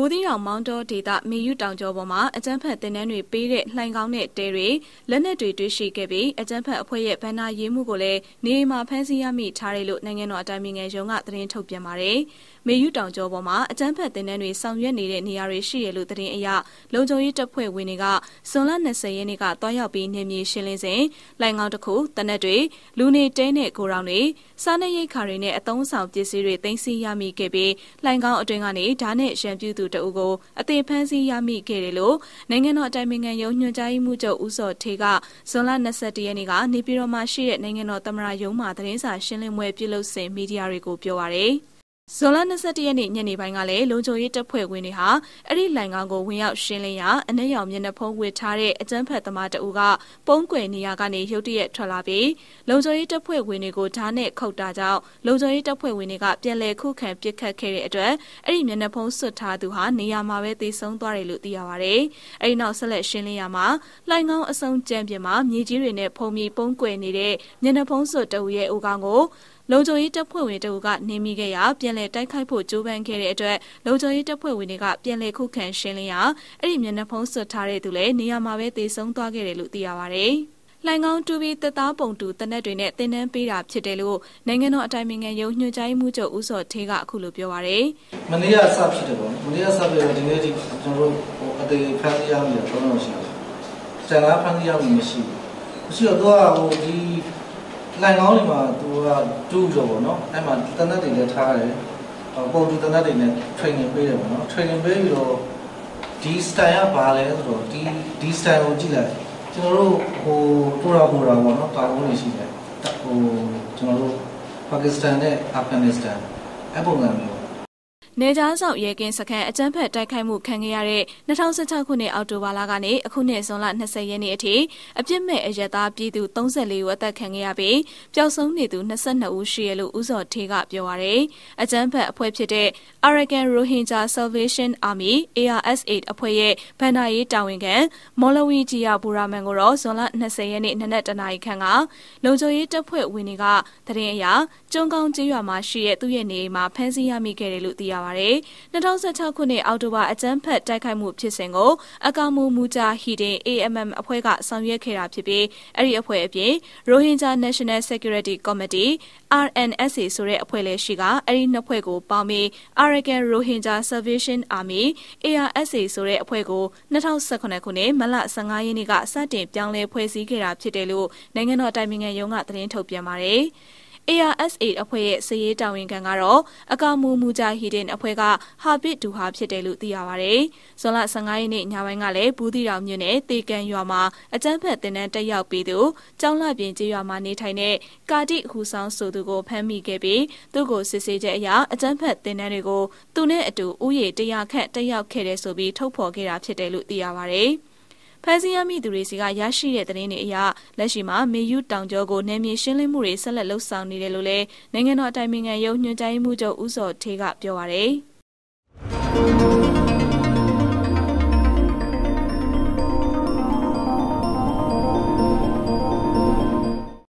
ိုးသီးတောင်မောင်းတော်ဒေသမေယူတောင်ကျော်ပေါ်မှာအကြမ်းဖက်တင်နန်းတွေပေးတဲ့လှိုင်ကောင်းတဲ့တဲတွေလက်နက်တွေတွေ့ရှိခဲ့ပြီးအကြမ်းဖက်အဖွဲ့ရဲ့ဗန္နာရေးမှုကိုလည်းနေမှာဖမ်းဆီးရမိထားတယ်လို့နိုင်ငံတော်အတိုင်ပင်ခံရုံးကသတင်းထုတ်ပြန်ပါတယ်။မေယူတောင်ကျော်ပေါ်မှာအကြမ်းဖက်တင်နန်းတွေဆောင်ရွက်နေတဲ့နေရာတွေရှိရလို့သတင်းအရလုံခြုံရေးတပ်ဖွဲ့ဝင်တွေကဇွန်လ20ရက်နေ့ကတွားရောက်ပြီးနေမြေရှင်းလင်းစဉ်လိုင်ငောင်းတစ်ခုတနက်တွေလူနေတဲနဲ့ကိုရောင်တွေစားနပ်ရိက္ခာတွေနဲ့အသုံးဆောင်ပစ္စည်းတွေသိမ်းဆည်းရမိခဲ့ပြီးလိုင်ကောင်းအတွင်းကနေဓာတ်နဲ့ရံပြူသူတအုပ်ကိုအသေးဖမ်းဆီးရမိခဲ့တယ်လို့နိုင်ငံတော်အတိုင်ပင်ခံရုံးညွှန်ကြားရေးမှူးချုပ်ဦးစောထေကဇွန်လ21ရက်နေ့ကနေပြည်တော်မှာရှိတဲ့နိုင်ငံတော်သမ္မတရုံးမှသတင်းစာရှင်းလင်းပွဲပြုလုပ်စဉ်မီဒီယာတွေကိုပြောပါရယ် ဇွန်လ22ရက်နေ့ညနေပိုင်းကလည်းလုံခြုံရေးတပ်ဖွဲ့ဝင်တွေဟာအဲ့ဒီလိုင်ကောင်ကိုဝင်ရောက်ရှင်းလင်းရာအနက်ရောင်မျက်နှာဖုံးဝတ်ထားတဲ့အကြမ်းဖက်သမားတအူကပုံးကွယ်နေရကနေရုတ်တရက်ထွက်လာပြီးလုံခြုံရေးတပ်ဖွဲ့ဝင်တွေကိုဓာတ်နဲ့ခုတ်တာကြောင့်လုံခြုံရေးတပ်ဖွဲ့ဝင်တွေကပြန်လည်ခုခံပစ်ခတ်ခဲ့တဲ့အတွက်အဲ့ဒီမျက်နှာဖုံးဆွတ်ထားသူဟာနေရာမှာပဲသေဆုံးသွားတယ်လို့သိရပါဗျ။အဲ့ဒီနောက်ဆက်လက်ရှင်းလင်းရမှာလိုင်ကောင်အစုံကြံပြင်းမှာမြေကြီးတွေနဲ့ဖုံးပြီးပုံးကွယ်နေတဲ့မျက်နှာဖုံးဆွတ်တအူရဲ့အိုကောင်ကို လုံခြုံရေးတပ်ဖွဲ့ဝင်တို့ကနေမိခဲ့ရာပြန်လည်တိုက်ခိုက်ဖို့ကြိုးပမ်းခဲ့တဲ့အတွက်လုံခြုံရေးတပ်ဖွဲ့ဝင်တွေကပြန်လည်ခုခံရှင်းလင်းရာအဲ့ဒီမျက်နှာဖုံးဆွတ်ထားတဲ့သူလည်းနေရာမှာပဲသေဆုံးသွားခဲ့တယ်လို့သိရပါဗျ။လှိုင်ကောင်းတူပြီးတပ်သားပုံတူတနက်တွေနဲ့တင်နန်းပေးတာဖြစ်တယ်လို့နိုင်ငံတော်အတိုင်ပင်ခံရုံးညွှန်ကြားရေးမှူးချုပ်ဦးစောထေးကအခုလိုပြောပါရယ်မနေ့ကစဖြစ်တယ်ပေါ့မနေ့ကစပြီးတော့ဒီနေ့ဒီကျွန်တော်တို့ဟိုအသေးဖမ်းရမိတော့တော့ရှိတယ်။ကျန်တာဖမ်းရမိမရှိဘူး။မရှိတော့တော့ဟိုဒီ လိုင်ကောင်းတွေမှာသူကတူးဆိုပေါ့နော်အဲ့မှာတနက်တွေလည်းထားတယ်ပုံတူတနက်တွေနဲ့ training ပေးတယ်ပေါ့နော် training ပေးပြီးတော့ဒီ style ကဘာလဲဆိုတော့ဒီဒီ style ကိုကြည့်လိုက်ကျွန်တော်တို့ဟိုတိုရာပိုရာပေါ့နော်တာဝန်တွေရှိတယ်ဟိုကျွန်တော်တို့ပါကစ္စတန်နဲ့အာဖဂန်နစ္စတန်အပုံစံမျိုး နေကြားဆောင်ရဲကင်းစခန်းအကြမ်းဖက်တိုက်ခိုက်မှုခံခဲ့ရတဲ့2016ခုနှစ်အောက်တိုဘာလကနေအခုနှစ်ဇွန်လ20ရက်နေ့အထိအပြစ်မဲ့အရတားပြည်သူ34ဦးအသက်ခံခဲ့ရပြီးပျောက်ဆုံးနေသူ22ဦးရှိရလို့ဦးစောထေးကပြောပါရယ်အကြမ်းဖက်အဖွဲ့ဖြစ်တဲ့ Arakan Rohingya Salvation Army ARS8 အဖွဲ့ရဲ့ဗန်နာရေးတာဝန်ခံမော်လဝီဂျီယာဘူရာမန်ကိုတော့ဇွန်လ20ရက်နေ့နနက်တနာရီခန့်ကလုံခြုံရေးတပ်ဖွဲ့ဝင်တွေကတရင်အရာကျုံကောင်းကျေးရွာမှာရှိတဲ့သူ့ရဲ့နေအိမ်မှာဖမ်းဆီးရမိခဲ့တယ်လို့သိရပါတယ်။2016ခုနှစ်အောက်တိုဘာအကြမ်းဖက်တိုက်ခိုက်မှုဖြစ်စဉ်ကိုအကာမူမူဂျာဟီဒင် AMM အဖွဲ့ကဆောင်ရွက်ခဲ့တာဖြစ်ပြီးအဲ့ဒီအဖွဲ့အပြင် Rohingya National Security Committee RNSA ဆိုတဲ့အဖွဲ့လည်းရှိကအဲ့ဒီနှစ်ဖွဲ့ကိုပေါင်းပြီး Arakan Rohingya Salvation Army ARSA ဆိုတဲ့အဖွဲ့ကို2018ခုနှစ်မလ15ရက်နေ့ကစတင်ပြောင်းလဲဖွဲ့စည်းခဲ့တာဖြစ်တယ်လို့နိုင်ငံတော်တိုင်ပင်ခံရုံးကသတင်းထုတ်ပြန်ပါတယ်။ ARSA အဖွဲ့ရဲ့စည်ရေးတာဝန်ခံကတော့အကာမူမူဂျာဟီဒင်အဖွဲ့ကဟာဘစ်ဒူဟာဖြစ်တယ်လို့သိရပါဗျ။ဇွန်လ15ရက်နေ့ညပိုင်းကလည်းဘူးတီတော်မြို့နယ်တေကန်ရွာမှာအကြမ်းဖက်တင်နန်းတက်ရောက်ပြီးသူကျောင်းလာပြင်ကျေးရွာမှာနေထိုင်တဲ့ကာတိဟူဆောင်ဆိုသူကိုဖမ်းမိခဲ့ပြီးသူ့ကိုစစ်ဆေးချက်အရအကြမ်းဖက်တင်နန်းတွေကိုသူနဲ့အတူဥယေတရားခန့်တက်ရောက်ခဲ့တယ်ဆိုပြီးထုတ်ဖော်ခဲ့တာဖြစ်တယ်လို့သိရပါဗျ။ ဖမ်းဆီးရမိသူတွေစီကရရှိတဲ့သတင်းတွေအရလက်ရှိမှာမေယူတောင်ကျောကိုနယ်မြေရှင်းလင်းမှုတွေဆက်လက်လှုပ်ဆောင်နေတယ်လို့လည်းနိုင်ငံတော်အတိုင်ပင်ခံရုံးညွှန်ကြားရေးမှူးချုပ်ဦးစောထေးကပြောပါရယ်